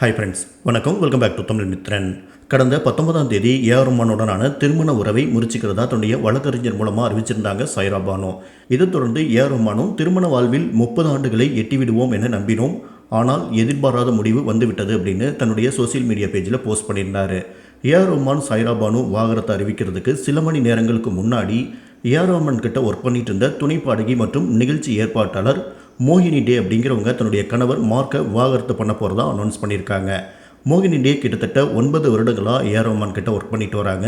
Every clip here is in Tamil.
ஹாய் ஃப்ரெண்ட்ஸ் வணக்கம். Welcome back to Tamil Mithran. கடந்த பத்தொன்பதாம் தேதி ஏஆர் ரஹ்மானுடனான திருமண உறவை முறிச்சிக்கிறதா தன்னுடைய வழக்கறிஞர் மூலமாக அறிவிச்சிருந்தாங்க சைரா பானோ. இதைத் தொடர்ந்து ஏஆர் ரஹ்மானும் திருமண வாழ்வில் முப்பது ஆண்டுகளை எட்டிவிடுவோம் என நம்பினோம். ஆனால் எதிர்பாராத முடிவு வந்துவிட்டது அப்படின்னு தன்னுடைய சோஷியல் மீடியா பேஜில் போஸ்ட் பண்ணியிருந்தார். ஏஆர் ரஹ்மான் சாய்ரா பானு வாகரத்தை அறிவிக்கிறதுக்கு சில மணி நேரங்களுக்கு முன்னாடி ஏராமன் கிட்ட ஒர்க் பண்ணிட்டு இருந்த துணை பாடகி மற்றும் நிகழ்ச்சி ஏற்பாட்டாளர் மோகினி டே அப்படிங்கிறவங்க தன்னுடைய கணவர் மார்க்கை விவாகரத்து பண்ண போகிறதா அனௌன்ஸ் பண்ணியிருக்காங்க. மோகினி டே கிட்டத்தட்ட ஒன்பது வருடங்களாக ஏஆர் ரஹ்மான் கிட்ட ஒர்க் பண்ணிட்டு வராங்க.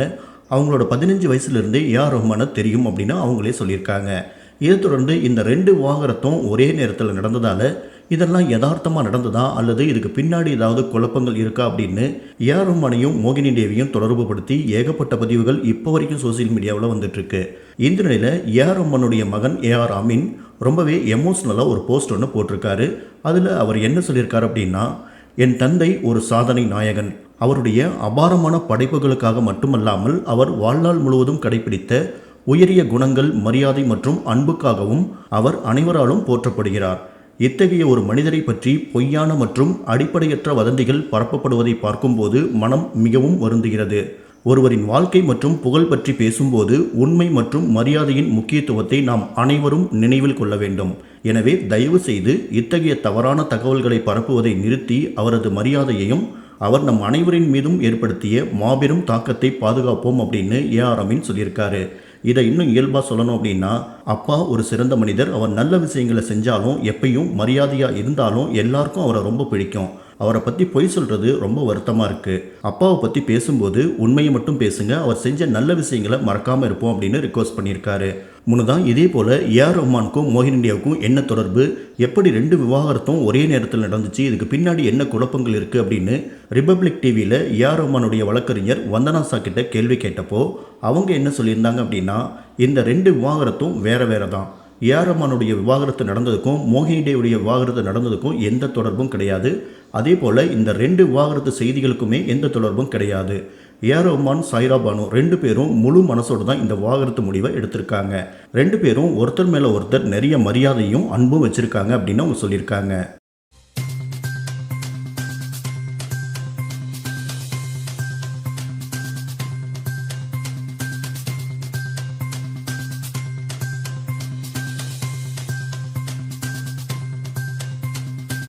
அவங்களோட பதினஞ்சு வயசுலேருந்தே ஏஆர் ரஹ்மானை தெரியும் அப்படின்னு அவங்களே சொல்லியிருக்காங்க. இதை தொடர்ந்து இந்த ரெண்டு விவாகரத்தும் ஒரே நேரத்தில் நடந்ததால் இதெல்லாம் யதார்த்தமாக நடந்ததா? அல்லது இதுக்கு பின்னாடி ஏதாவது குழப்பங்கள் இருக்கா அப்படின்னு ஏஆர் ரஹ்மானையும் மோகினி தேவியும் தொடர்பு படுத்தி ஏகப்பட்ட பதிவுகள் இப்போ வரைக்கும் சோசியல் மீடியாவில் வந்துட்டுருக்கு. இந்த நிலையில் ஏஆர் ரஹ்மானுடைய மகன் ஏஆர் அமீன் ரொம்பவே எமோஷ்னலாக ஒரு போஸ்ட் ஒன்று போட்டிருக்காரு. அதில் அவர் என்ன சொல்லியிருக்காரு அப்படின்னா என் தந்தை ஒரு சாதனை நாயகன். அவருடைய அபாரமான படைப்புகளுக்காக மட்டுமல்லாமல் அவர் வாழ்நாள் முழுவதும் கடைபிடித்த உயரிய குணங்கள் மரியாதை மற்றும் அன்புக்காகவும் அவர் அனைவராலும் போற்றப்படுகிறார். இத்தகைய ஒரு மனிதரை பற்றி பொய்யான மற்றும் அடிப்படையற்ற வதந்திகள் பரப்பப்படுவதை பார்க்கும்போது மனம் மிகவும் வருந்துகிறது. ஒருவரின் வாழ்க்கை மற்றும் புகழ் பற்றி பேசும்போது உண்மை மற்றும் மரியாதையின் முக்கியத்துவத்தை நாம் அனைவரும் நினைவில் கொள்ள வேண்டும். எனவே தயவு செய்து இத்தகைய தவறான தகவல்களை பரப்புவதை நிறுத்தி அவரது மரியாதையையும் அவர் நம் அனைவரின் மீதும் ஏற்படுத்திய மாபெரும் தாக்கத்தை பாதுகாப்போம் அப்படின்னு ஏஆர் அமீன் சொல்லியிருக்காரு. இதை இன்னும் இயல்பாக சொல்லணும் அப்படின்னா அப்பா ஒரு சிறந்த மனிதர். அவர் நல்ல விஷயங்களை செஞ்சாலும் எப்பயும் மரியாதையாக இருந்தாலும் எல்லாருக்கும் அவரை ரொம்ப பிடிக்கும். அவரை பற்றி பொய் சொல்கிறது ரொம்ப வருத்தமாக இருக்குது அப்பாவை பற்றி பேசும்போது உண்மையை மட்டும் பேசுங்க அவர் செஞ்ச நல்ல விஷயங்களை மறக்காமல் இருப்போம் அப்படின்னு ரிக்வஸ்ட் பண்ணியிருக்காரு. முன்னதான் இதே போல் ஏஆர் ரஹ்மானுக்கும் மோகின் இண்டியாவுக்கும் என்ன தொடர்பு? எப்படி ரெண்டு விவாகரத்தும் ஒரே நேரத்தில் நடந்துச்சு? இதுக்கு பின்னாடி என்ன குழப்பங்கள் இருக்குது அப்படின்னு ரிப்பப்ளிக் டிவியில் ஏஆர் ரஹ்மானுடைய வழக்கறிஞர் வந்தனா சா கிட்ட கேள்வி கேட்டப்போ அவங்க என்ன சொல்லியிருந்தாங்க அப்படின்னா இந்த ரெண்டு விவாகரத்தும் வேற வேறு தான் ஏஆர் விவாகரத்து நடந்ததுக்கும் மோகினியுடைய விவாகரத்து நடந்ததுக்கும் எந்த தொடர்பும் கிடையாது. அதே போல் இந்த ரெண்டு விவாகரத்து செய்திகளுக்குமே எந்த தொடர்பும் கிடையாது. ஏஆர் சாய்ரா பானு ரெண்டு பேரும் முழு மனசோடு தான் இந்த விவாகரத்து முடிவை எடுத்திருக்காங்க. ரெண்டு பேரும் ஒருத்தர் மேலே ஒருத்தர் நிறைய மரியாதையும் அன்பும் வச்சுருக்காங்க அப்படின்னு அவங்க சொல்லியிருக்காங்க.